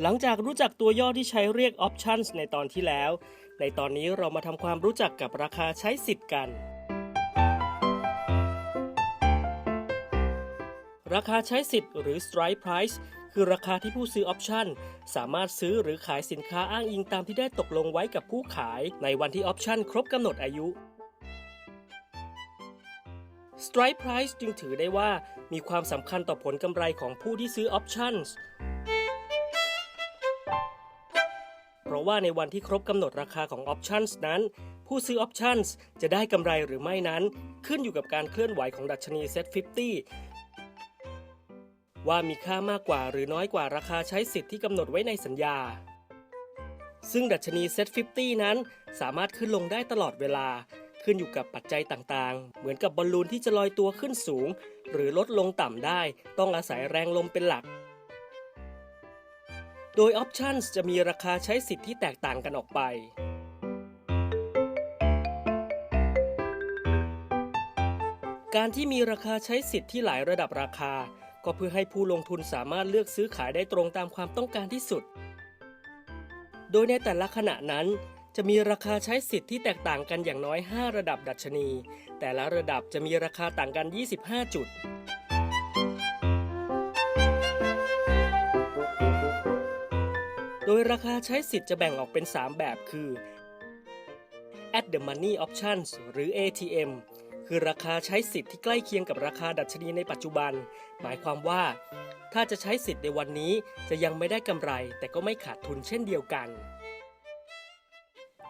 หลังจากรู้จักตัวย่อที่ใช้เรียก options ในตอนที่แล้ว ในตอนนี้เรามาทำความรู้จักกับราคาใช้สิทธิ์กัน ราคาใช้สิทธิ์หรือ strike price คือราคาที่ผู้ซื้อ option สามารถซื้อหรือขายสินค้าอ้างอิงตามที่ได้ตกลงไว้กับผู้ขายในวันที่ option ครบกำหนดอายุ strike price จึงถือได้ว่ามีความสำคัญต่อผลกำไรของผู้ที่ซื้อ options ว่าในวันที่ครบกำหนดราคาของ options นั้น ผู้ซื้อ options จะได้กำไรหรือไม่นั้น ขึ้นอยู่กับการเคลื่อนไหวของดัชนี set 50 ว่ามีค่ามากกว่าหรือน้อยกว่าราคาใช้สิทธิ์ที่กำหนดไว้ในสัญญา ซึ่งดัชนี set 50 นั้น สามารถขึ้นลงได้ตลอดเวลา ขึ้นอยู่กับปัจจัยต่างๆ เหมือนกับบอลลูนที่จะลอยตัวขึ้นสูง หรือลดลงต่ำได้ ต้องอาศัยแรงลมเป็นหลัก โดย Options จะมีราคาใช้สิทธิ์ที่แตกต่างกันออกไป การที่มีราคาใช้สิทธิ์ที่หลายระดับราคา ก็เพื่อให้ผู้ลงทุนสามารถเลือกซื้อขายได้ตรงตามความต้องการที่สุด โดยในแต่ละขณะนั้นจะมีราคาใช้สิทธิ์ที่แตกต่างกันอย่างน้อย 5 ระดับดัชนี แต่ละระดับจะมีราคาต่างกัน 25 จุด ยราคาใช้สิทธิ์จะแบ่งออกเป็น 3 แบบคือ at the money options หรือ ATM คือราคาใช้สิทธิ์ที่ใกล้เคียงกับราคาดัชนีในปัจจุบัน หมายความว่า ถ้าจะใช้สิทธิ์ในวันนี้จะยังไม่ได้กำไร แต่ก็ไม่ขาดทุนเช่นเดียวกัน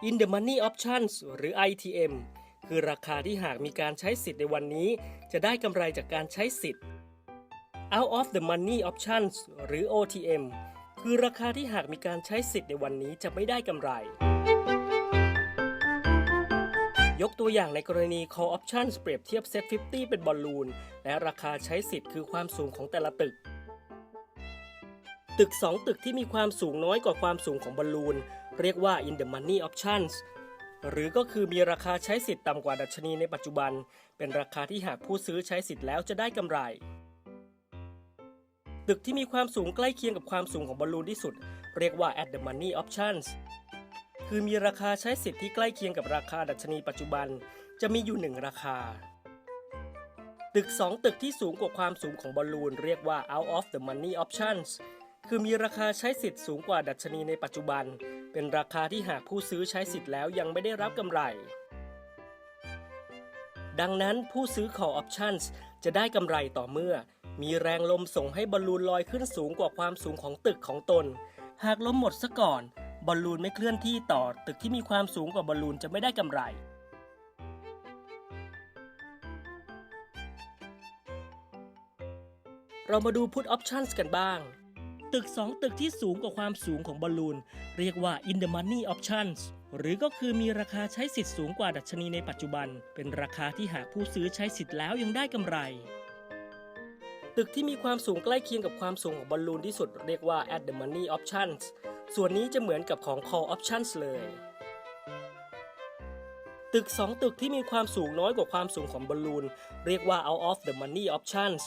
in the money options หรือ ITM คือราคาที่หากมีการใช้สิทธิ์ในวันนี้ จะได้กำไรจากการใช้สิทธิ์ out of the money options หรือ OTM คือราคาที่หากมีการใช้สิทธิ์ในวันนี้จะไม่ได้กำไร ยกตัวอย่างในกรณี call options เปรียบเทียบ set 50 เป็นบอลลูน และราคาใช้สิทธิ์คือความสูงของแต่ละตึก ตึก 2 ตึกที่มีความสูงน้อยกว่าความสูงของบอลลูน เรียกว่า in the money options หรือก็คือมีราคาใช้สิทธิ์ต่ำกว่าดัชนีในปัจจุบัน เป็นราคาที่หากผู้ซื้อใช้สิทธิ์แล้วจะได้กำไร ตึกที่มีความสูงใกล้เคียงกับความสูงของบอลลูนที่สุด เรียกว่า at the money options คือมีราคาใช้สิทธิ์ที่ใกล้เคียงกับราคาดัชนีปัจจุบัน จะมีอยู่หนึ่งราคา ตึก 2 ตึกที่สูงกว่าความสูงของบอลลูนเรียกว่า out of the money options คือมีราคาใช้สิทธิ์สูงกว่าดัชนีในปัจจุบัน เป็นราคาที่หากผู้ซื้อใช้สิทธิ์แล้วยังไม่ได้รับกำไร ดังนั้นผู้ซื้อ call options จะได้กำไรต่อเมื่อ มีแรงลมส่งให้บอลลูนลอยขึ้นสูงกว่าความสูงของตึกของตน หากลมหมดซะก่อน บอลลูนไม่เคลื่อนที่ต่อ ตึกที่มีความสูงกว่าบอลลูนจะไม่ได้กำไร เรามาดู put options กันบ้าง ตึก 2 ตึกที่สูงกว่าความสูงของบอลลูน เรียกว่า in the money options หรือก็คือมีราคาใช้สิทธิ์สูงกว่าดัชนีในปัจจุบัน เป็นราคาที่หากผู้ซื้อใช้สิทธิ์แล้วยังได้กำไร ตึกที่มีความสูงใกล้เคียงกับความสูงของบอลลูนที่สุดเรียกว่า at the money options ส่วนนี้จะเหมือนกับของ call options เลย ตึก 2 ตึกที่มีความสูงน้อยกว่าความสูงของบอลลูนเรียกว่า out of the money options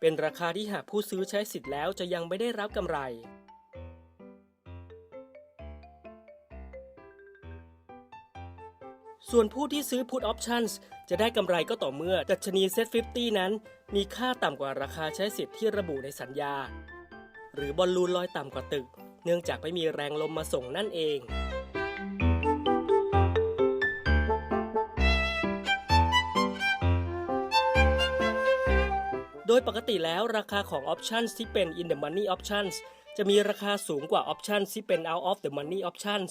เป็นราคาที่หากผู้ซื้อใช้สิทธิ์แล้วจะยังไม่ได้รับกำไร ส่วนผู้ที่ซื้อ put options จะได้กำไรก็ต่อเมื่อดัชนี set 50 นั้น มีค่าต่ำกว่าราคาใช้สิทธิ์ที่ระบุในสัญญา หรือบอลลูนลอยต่ำกว่าตึก เนื่องจากไม่มีแรงลมมาส่งนั่นเองโดยปกติแล้วราคาของ options ที่เป็น in the money options จะมีราคาสูงกว่า options ที่เป็น out of the money options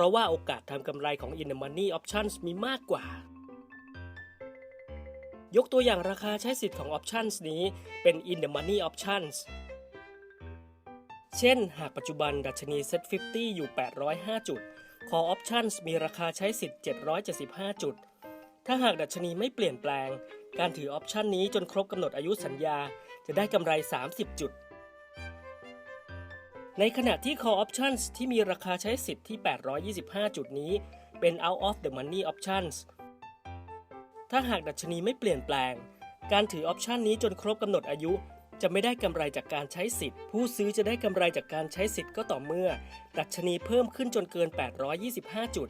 ราะว่าโอกาสทำกำไรของ in the money options มีมากกว่า ยกตัวอย่างราคาใช้สิทธิ์ของ options นี้เป็น in the money options เช่น หากปัจจุบันดัชนี set 50 อยู่ 805 จุด call options มีราคาใช้สิทธิ์ 775 จุด ถ้าหากดัชนีไม่เปลี่ยนแปลง การถือออปชันนี้จนครบกำหนดอายุสัญญา จะได้กำไร 30 จุด ในขณะที่ call options ที่มีราคาใช้สิทธิ์ที่ 825 จุดนี้ เป็น out of the money options ถ้าหากดัชนีไม่เปลี่ยนแปลง การถือออปชันนี้จนครบกำหนดอายุ จะไม่ได้กำไรจากการใช้สิทธิ์ ผู้ซื้อจะได้กำไรจากการใช้สิทธิ์ก็ต่อเมื่อ ดัชนีเพิ่มขึ้นจนเกิน 825 จุด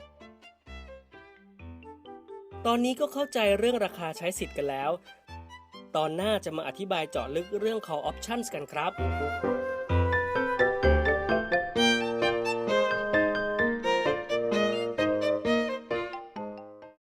ตอนนี้ก็เข้าใจเรื่องราคาใช้สิทธิ์กันแล้ว ตอนหน้าจะมาอธิบายเจาะลึกเรื่อง call options กันครับ